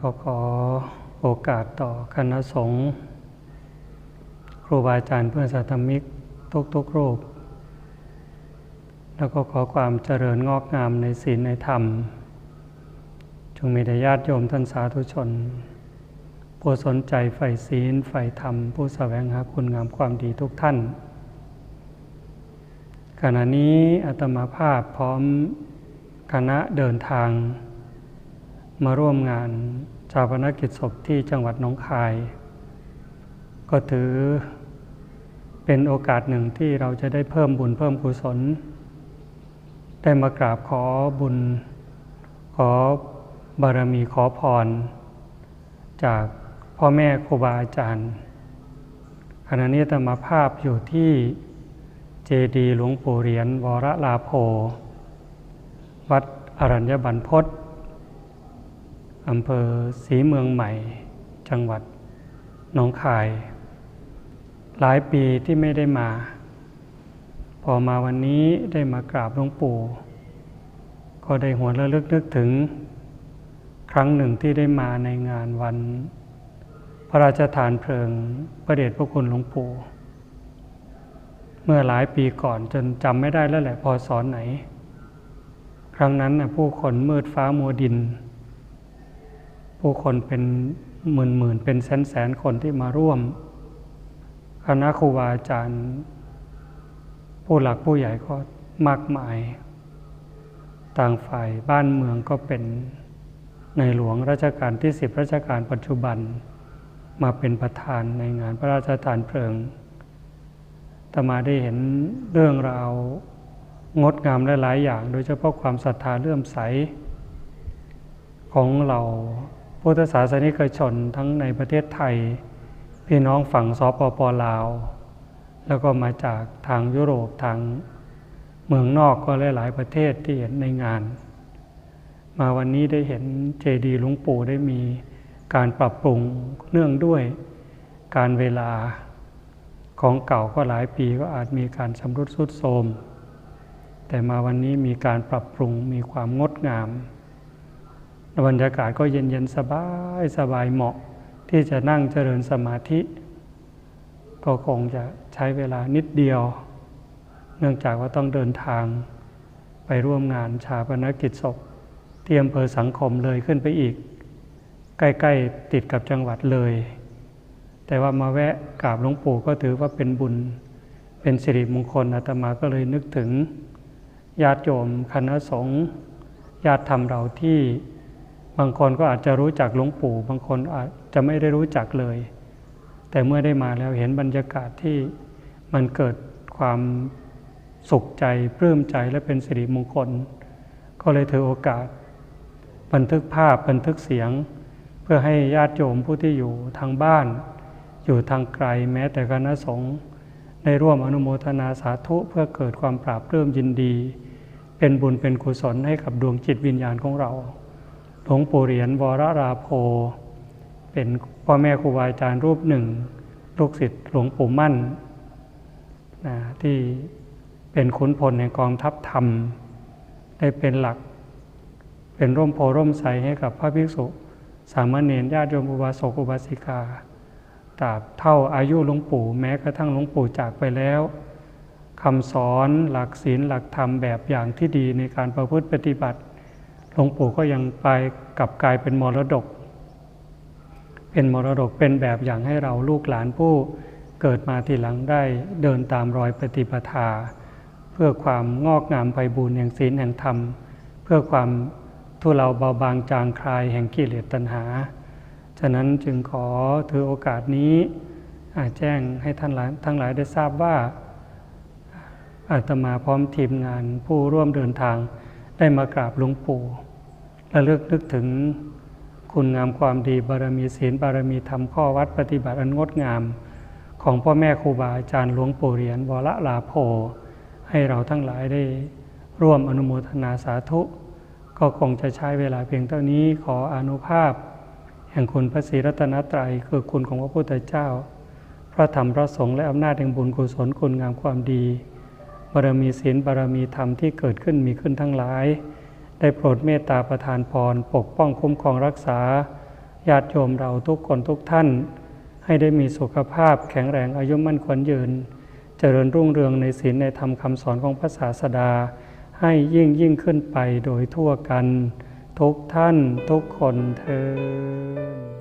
ก็ขอโอกาสต่อคณะสงฆ์ครูบาอาจารย์เพื่อนสาธมิกทุกๆรูป แล้วก็ขอความเจริญงอกงามในศีลในธรรม จงมีแด่ญาติโยมท่านสาธุชน ผู้สนใจใฝ่ศีลใฝ่ธรรม ผู้แสวงหาคุณงามความดีทุกท่าน ขณะนี้อาตมาภาพพร้อมคณะเดินทาง มาร่วมงานชาปนกิจศพที่จังหวัดหนองคาย ก็ถือเป็นโอกาสหนึ่งที่เราจะได้เพิ่มบุญเพิ่มกุศล ได้มากราบขอบุญ ขอบารมีขอพร จากพ่อแม่ครูบาอาจารย์ขณะนี้ธรรมาภาพอยู่ที่เจดีหลวงปู่เหรียญวรลาโภวัดอรัญญบันพศ อำเภอศรีเมืองใหม่ จังหวัดหนองคาย หลายปีที่ไม่ได้มา พอมาวันนี้ได้มากราบหลวงปู่ ก็ได้หวนระลึกนึกถึง ครั้งหนึ่งที่ได้มาในงานวัน พระราชทานเพลิงพระเดชพระคุณหลวงปู่ เมื่อหลายปีก่อนจนจำไม่ได้แล้วแหละพอสอนไหน ครั้งนั้นนะผู้คนมืดฟ้ามัวดิน ผู้คนเป็นหมื่นหมื่นเป็นแสนแสนคนที่มาร่วม คณะครูบาอาจารย์ ผู้หลักผู้ใหญ่ก็มากมาย ต่างฝ่ายบ้านเมืองก็เป็นในหลวงรัชกาลที่สิบรัชกาลปัจจุบัน มาเป็นประธานในงานพระราชทานเพลิงตมาได้เห็นเรื่องราวงดงามหลายๆอย่าง โดยเฉพาะความศรัทธาเลื่อมใส ของเรา พุทธศาสนิกชนทั้งในประเทศไทย พี่น้องฝั่งสปปลาว แล้วก็มาจากทางยุโรปทางเมืองนอกก็หลาย ๆ ประเทศที่เห็นในงาน มาวันนี้ได้เห็นเจดีย์หลวงปู่ได้มีการปรับปรุงเนื่องด้วยการเวลาของเก่าก็หลายปีก็อาจมีการชำรุดทรุดโทรมแต่มาวันนี้มีการปรับปรุงมีความงดงาม บรรยากาศก็เย็นเย็นสบายสบายเหมาะ ที่จะนั่งเจริญสมาธิ ก็คงจะใช้เวลานิดเดียว เนื่องจากว่าต้องเดินทางไปร่วมงานชาปนกิจศพที่อำเภอสังคมเลยขึ้นไปอีก ใกล้ๆติดกับจังหวัดเลย แต่ว่ามาแวะกราบหลวงปู่ก็ถือว่าเป็นบุญ เป็นสิริมงคลอาตมาก็เลยนึกถึงญาติโยมคณะสงฆ์ญาติธรรมเราที่ บางคนก็อาจจะรู้จักหลวงปู่ บางคนอาจจะไม่ได้รู้จักเลย แต่เมื่อได้มาแล้วเห็นบรรยากาศที่มันเกิดความสุขใจปลื้มใจและเป็นสิริมงคล ก็เลยถือโอกาส บันทึกภาพบันทึกเสียง เพื่อให้ญาติโยมผู้ที่อยู่ทางบ้าน อยู่ทางไกลแม้แต่คณะสงฆ์ได้ร่วมอนุโมทนาสาธุเพื่อเกิดความปราบปลื้มยินดี เป็นบุญเป็นกุศลให้กับดวงจิตวิญญาณของเรา หลวงปู่เหรียญวรราโพเป็นพ่อแม่ครูบาอาจารย์รูปหนึ่ง ลูกศิษย์หลวงปู่มั่นนะที่เป็นขุนพลในกองทัพธรรม ได้เป็นหลัก เป็นร่มโพร่มใสให้กับพระภิกษุ สามเณรญาติโยมอุบาสกอุบาสิกาตราบเท่าอายุหลวงปู่แม้กระทั่งหลวงปู่จากไปแล้วคำสอนหลักศีลหลักธรรมแบบอย่างที่ดีในการประพฤติปฏิบัติ หลวงปู่ก็ยังไปกลับกลายเป็นมรดก เป็นมรดกเป็นแบบอย่างให้เราลูกหลานผู้เกิดมาทีหลังได้เดินตามรอยปฏิปทา เพื่อความงอกงามไพบูรณ์แห่งศีลแห่งธรรม เพื่อความทุเลาเบาบางจางคลายแห่งกิเลสตัณหา ฉะนั้นจึงขอถือโอกาสนี้แจ้งให้ท่านทั้งหลายได้ทราบว่าอาตมาพร้อมทีมงานผู้ร่วมเดินทางได้มากราบหลวงปู่ และเลือกนึกถึงคุณงามความดีบารมีศีลบารมีธรรมข้อวัดปฏิบัติอันงดงาม ของพ่อแม่ครูบาอาจารย์หลวงปู่เหรียญวรลาโพให้เราทั้งหลายได้ร่วมอนุโมทนาสาธุ ก็คงจะใช้เวลาเพียงเท่านี้ขออนุภาพ แห่งคุณพระศรีรัตนตรัยคือคุณของพระพุทธเจ้า พระธรรมพระสงฆ์และอำนาจแห่งบุญกุศลคุณงามความดีบารมีศีลบารมีธรรมที่เกิดขึ้นมีขึ้นทั้งหลาย ได้โปรดเมตตาประทานพร ปกป้องคุ้มครองรักษาญาติโยมเราทุกคนทุกท่าน ให้ได้มีสุขภาพแข็งแรงอายุมั่นขวัญยืน เจริญรุ่งเรืองในศีลในธรรมคำสอนของพระศาสดา ให้ยิ่งยิ่งขึ้นไปโดยทั่วกัน ทุกท่านทุกคนเธอ